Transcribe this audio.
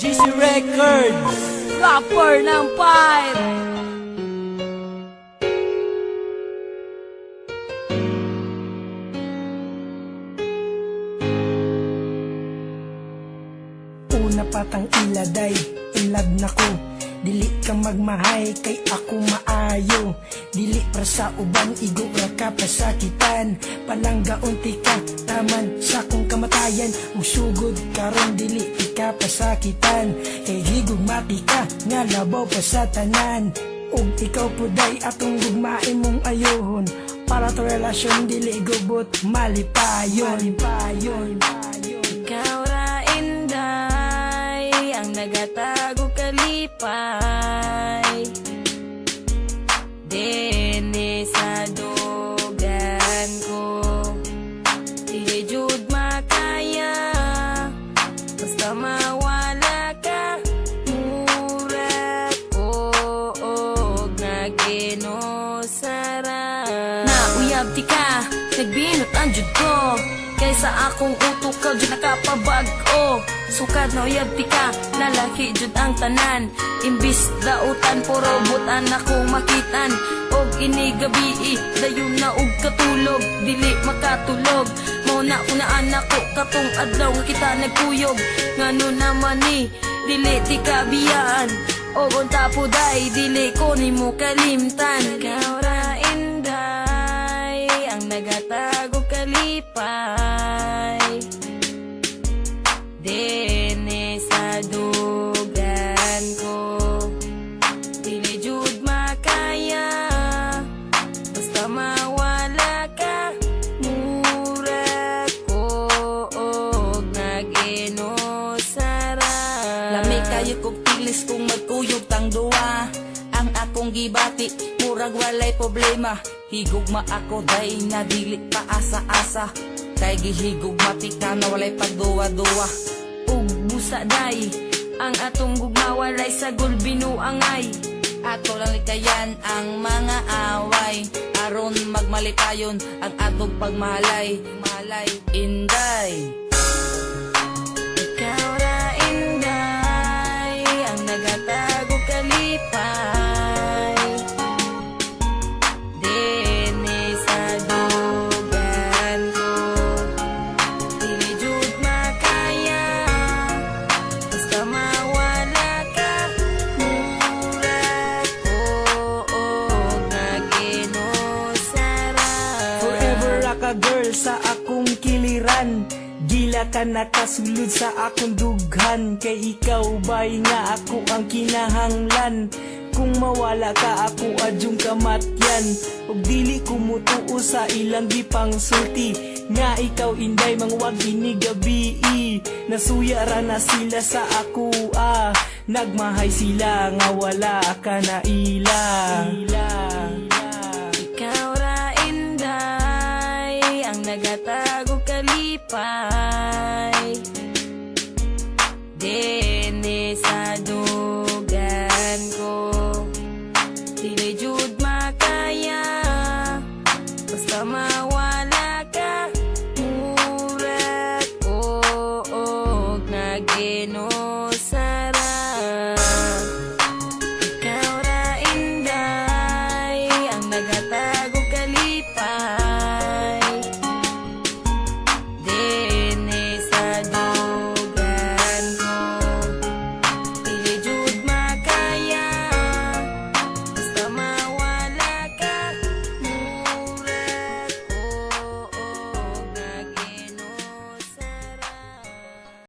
GC Records. Rapper ng pipe Una patang iladay, ilab na ko Dili ka magmahay, kay ako maayo. Dili para sa uban, igo ra ka pasakitan Palangga unti ka, taman sa kong kamatayan. Usugod karon dili ka pasakitan Kay higog mati ka, nga labaw pa sa tanan. Ug ikaw puday atong gugmain mong ayohon Para to relasyon dili gubot Malipayon, malipayon. Ikaw Di ka Nagbinot ang jud ko. Kaysa akong utok ka jud nakapabag-o. Sukad na uyab di ka Lalaki jud ang tanan. Imbis dautan puro butan ako makitan. Og ini gabi dayon na og katulog. Dili makatulog. Mao na una anak ko katong adlaw kita nagkuyog Ngano naman ni dili ti kabiyaan Og unta po day dili ko nimo kalimtan. Ikaw nagatago kalipay Dene sa dugan ko Dili jud makaya. Basta mawala ka Mura ko Og naginosara Lami kayo kog tilis kung magkuyog tang duwa. Ang akong gibati, murag walay problema Higugma ako day nga dili pa asa-asa. Kay gihigog mati ka na walay pagduwa-duwa ug busa day ang atong gugmawalay sa gulbino angay. Ato lang likayan ang mga away. Aron magmalipayon ang atong pagmahalay Malay, inday Forever ka girl sa akong kiliran. Gila ka nakasulod sa akong dughan. Kay ikaw bay nga ako ang kinahanglan? Kung mawala ka ako adyong kamatyan. Og dili ko mutuo sa ilang gipang sulti. Nga ikaw inday mangwag ini gabi Nasuya ra na sila sa ako ah. Nagmahay sila nga wala ka na ilang Ikaw pay Dene sa dugan ko. Dili jud makaya. Basta mawala ka. Murag o og naginong